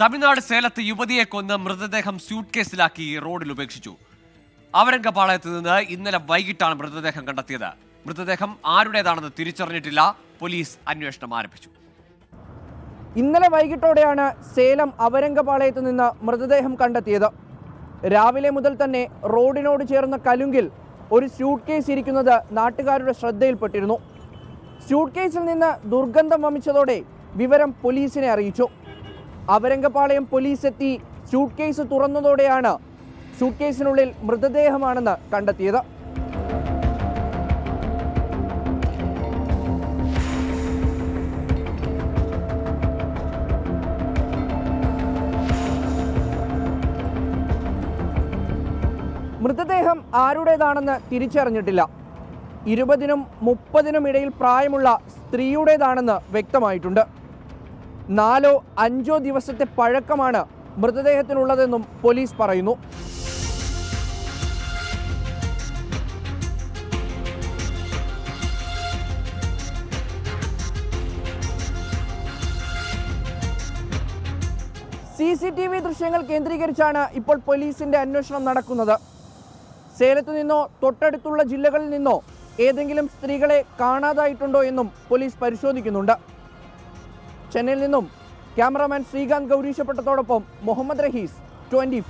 തമിഴ്നാട് സേലത്ത് യുവതിയെ കൊന്ന് മൃതദേഹം സ്യൂട്ട് കേസിലാക്കി റോഡിൽ ഉപേക്ഷിച്ചു. അവരംഗപാളയത്ത് നിന്ന് ഇന്നലെ വൈകിട്ടാണ് മൃതദേഹം കണ്ടെത്തിയത്. മൃതദേഹം ആരുടേതാണെന്ന് തിരിച്ചറിഞ്ഞിട്ടില്ല. പോലീസ് അന്വേഷണം ആരംഭിച്ചു. ഇന്നലെ വൈകിട്ടോടെയാണ് സേലം അവരംഗപാളയത്ത് നിന്ന് മൃതദേഹം കണ്ടെത്തിയത്. രാവിലെ മുതൽ തന്നെ റോഡിനോട് ചേർന്ന കലുങ്കിൽ ഒരു സ്യൂട്ട് കേസ് ഇരിക്കുന്നത് നാട്ടുകാരുടെ ശ്രദ്ധയിൽപ്പെട്ടിരുന്നു. സ്യൂട്ട് കേസിൽ നിന്ന് ദുർഗന്ധം വമിച്ചതോടെ വിവരം പോലീസിനെ അറിയിച്ചു. അവരംഗപാളയം പോലീസ് എത്തി സ്യൂട്ട് കേസ് തുറന്നതോടെയാണ് സ്യൂട്ട് കേസിനുള്ളിൽ മൃതദേഹമാണെന്ന് കണ്ടെത്തിയത്. മൃതദേഹം ആരുടേതാണെന്ന് തിരിച്ചറിഞ്ഞിട്ടില്ല. ഇരുപതിനും മുപ്പതിനും ഇടയിൽ പ്രായമുള്ള സ്ത്രീയുടേതാണെന്ന് വ്യക്തമായിട്ടുണ്ട്. നാലോ അഞ്ചോ ദിവസത്തെ പഴക്കമാണ് മൃതദേഹത്തിനുള്ളതെന്നും പോലീസ് പറയുന്നു. സി സി ടി വി ദൃശ്യങ്ങൾ കേന്ദ്രീകരിച്ചാണ് ഇപ്പോൾ പോലീസിന്റെ അന്വേഷണം നടക്കുന്നത്. സേലത്തു നിന്നോ തൊട്ടടുത്തുള്ള ജില്ലകളിൽ നിന്നോ ഏതെങ്കിലും സ്ത്രീകളെ കാണാതായിട്ടുണ്ടോ എന്നും പോലീസ് പരിശോധിക്കുന്നുണ്ട്. ചെന്നൈയിൽ നിന്നും ക്യാമറാമാൻ ശ്രീകാന്ത് ഗൗരീശപ്പെട്ടതോടൊപ്പം മുഹമ്മദ് റഹീസ് ട്വന്റി